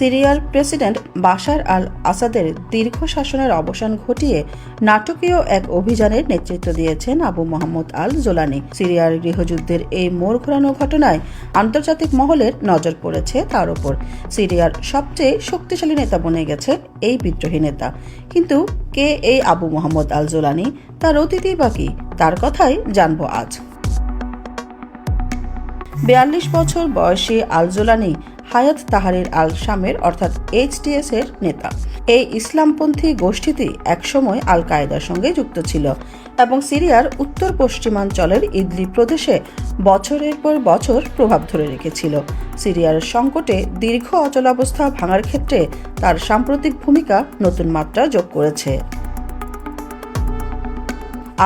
সিরিয়ার president Bashar আল আসাদের দীর্ঘ শাসনের অবসান ঘটিয়ে নাটকীয় এক অভিযানের নেতৃত্ব দিয়েছেন আবু মোহাম্মদ আল জোলানি সিরিয়ার গৃহযুদ্ধের এই মোড় ঘোরানো ঘটনায় আন্তর্জাতিক মহলের নজর পড়েছে তার উপর। সিরিয়ার সবচেয়ে শক্তিশালী নেতা বনে গেছে এই বিদ্রোহী নেতা। কিন্তু কে এই আবু মোহাম্মদ আল জোলানি তার অতিথি বা কি, তার কথাই জানব আজ। বিয়াল্লিশ বছর বয়সী আলজোলানি হায়াত তাহারির আল শামের অর্থাৎ এইচটিএস এর নেতা। এই ইসলামপন্থী গোষ্ঠীটি একসময় আল কায়েদার সঙ্গে যুক্ত ছিল এবং সিরিয়ার উত্তর পশ্চিমাঞ্চলের ইদলি প্রদেশে বছরের পর বছর প্রভাব ধরে রেখেছিল। সিরিয়ার সংকটে দীর্ঘ অচলাবস্থা ভাঙার ক্ষেত্রে তার সাম্প্রতিক ভূমিকা নতুন মাত্রা যোগ করেছে।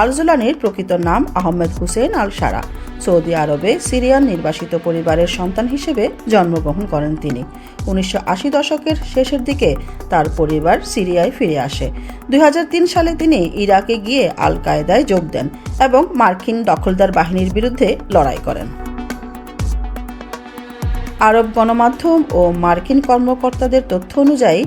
আলজোলানির প্রকৃত নাম Ahmed Hussein al Sharaa Saudi আরবে সিরিয়ান নির্বাসিত পরিবারের সন্তান হিসেবে জন্মগ্রহণ করেন তিনি। উনিশশো আশি দশকের শেষের দিকে তার পরিবার সিরিয়ায় ফিরে আসে। দুই সালে তিনি ইরাকে গিয়ে আল কায়দায় যোগ দেন এবং মার্কিন দখলদার বাহিনীর বিরুদ্ধে লড়াই করেন। আরব গণমাধ্যম ও মার্কিন কর্মকর্তাদের তথ্য অনুযায়ী,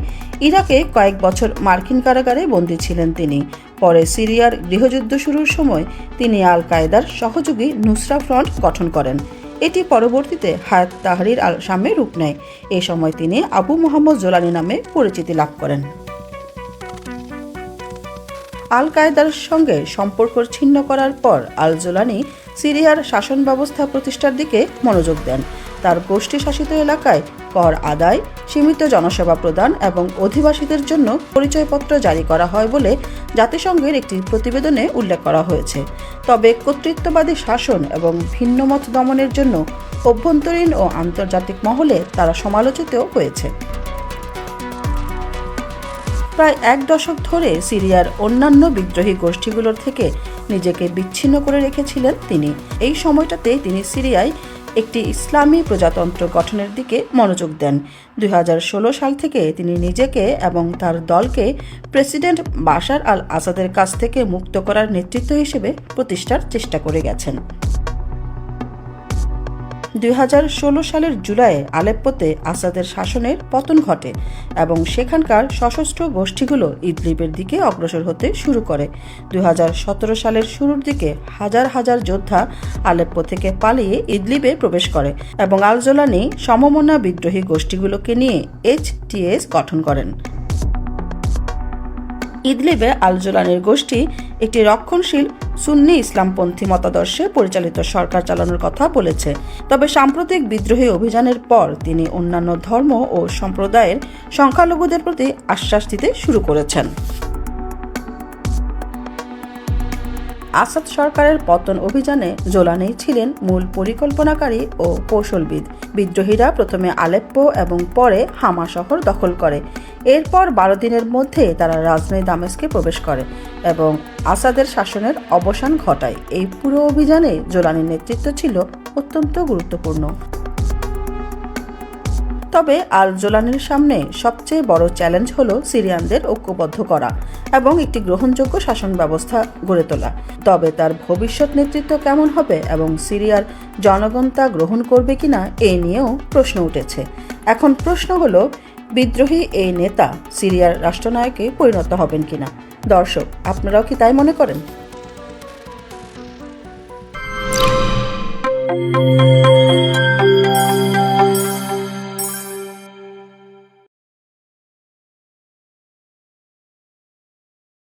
ইরাকে কয়েক বছর মার্কিন কারাগারে বন্দী ছিলেন তিনি। পরে সিরিয়ার গৃহযুদ্ধ শুরুর সময় তিনি আল কায়েদার সহযোগী নুসরা ফ্রন্ট গঠন করেন। এটি পরবর্তীতে হায়াত তাহরির আল শামে রূপ নেয়। এ সময় তিনি আবু মোহাম্মদ জোলানি নামে পরিচিতি লাভ করেন। আল কায়েদার সঙ্গে সম্পর্ক ছিন্ন করার পর আল জোলানি সিরিয়ার শাসন ব্যবস্থা প্রতিষ্ঠার দিকে মনোযোগ দেন। তার গোষ্ঠী শাসিত এলাকায় কর আদায়, সীমিত জনসেবা প্রদান এবং অধিবাসীদের জন্য পরিচয়পত্র জারি করা হয় বলে জাতিসংঘের একটি প্রতিবেদনে উল্লেখ করা হয়েছে। তবে কর্তৃত্ববাদী শাসন এবং ভিন্নমত দমনের জন্য অভ্যন্তরীণ ও আন্তর্জাতিক মহলে তারা সমালোচিতও হয়েছে। প্রায় এক দশক ধরে সিরিয়ার অন্যান্য বিদ্রোহী গোষ্ঠীগুলোর থেকে নিজেকে বিচ্ছিন্ন করে রেখেছিলেন তিনি। এই সময়টাতে তিনি সিরিয়ায় একটি ইসলামী প্রজাতন্ত্র গঠনের দিকে মনোযোগ দেন। দু হাজার ষোলো সাল থেকে তিনি নিজেকে এবং তার দলকে প্রেসিডেন্ট বাশার আল আসাদের কাছ থেকে মুক্ত করার নেতৃত্ব হিসেবে প্রতিষ্ঠার চেষ্টা করে গেছেন। দুই হাজার ষোলো সালের জুলাইয়ে আলেপ্পোতে আসাদের শাসনের পতন ঘটে এবং সেখানকার সশস্ত্র গোষ্ঠীগুলো ইদলিবের দিকে অগ্রসর হতে শুরু করে। দু হাজার সতেরো সালের শুরুর দিকে হাজার হাজার যোদ্ধা আলেপ্পো থেকে পালিয়ে ইদলিবে প্রবেশ করে এবং আলজোলানি সমমনা বিদ্রোহী গোষ্ঠীগুলোকে নিয়ে এইচটিএস গঠন করেন। ইদলিবে আল জোলানের গোষ্ঠী একটি রক্ষণশীল সুন্নি ইসলামপন্থী মতাদর্শে পরিচালিত সরকার চালানোর কথা বলেছে। তবে সাম্প্রতিক বিদ্রোহী অভিযানের পর তিনি অন্যান্য ধর্ম ও সম্প্রদায়ের সংখ্যালঘুদের প্রতি আশ্বাস দিতে শুরু করেছেন। আসাদ সরকারের পতন অভিযানে জোলানি ছিলেন মূল পরিকল্পনাকারী ও কৌশলবিদ। বিদ্রোহীরা প্রথমে আলেপ্পো এবং পরে হামা শহর দখল করে। এরপর বারো দিনের মধ্যে তারা রাজধানী দামেস্কে প্রবেশ করে এবং আসাদের শাসনের অবসান ঘটায়। এই পুরো অভিযানে জোলানির নেতৃত্ব ছিল অত্যন্ত গুরুত্বপূর্ণ। তবে আল জোলানির সামনে সবচেয়ে বড় চ্যালেঞ্জ হল সিরিয়ানদের ঐক্যবদ্ধ করা এবং একটি গ্রহণযোগ্য শাসন ব্যবস্থা গড়ে তোলা। তবে তার ভবিষ্যৎ নেতৃত্ব কেমন হবে এবং সিরিয়ার জনগণ তা গ্রহণ করবে কিনা এ নিয়েও প্রশ্ন উঠেছে। এখন প্রশ্ন হলো, বিদ্রোহী এই নেতা সিরিয়ার রাষ্ট্রনায়কে পরিণত হবেন কিনা? দর্শক, আপনারাও কি তাই মনে করেন?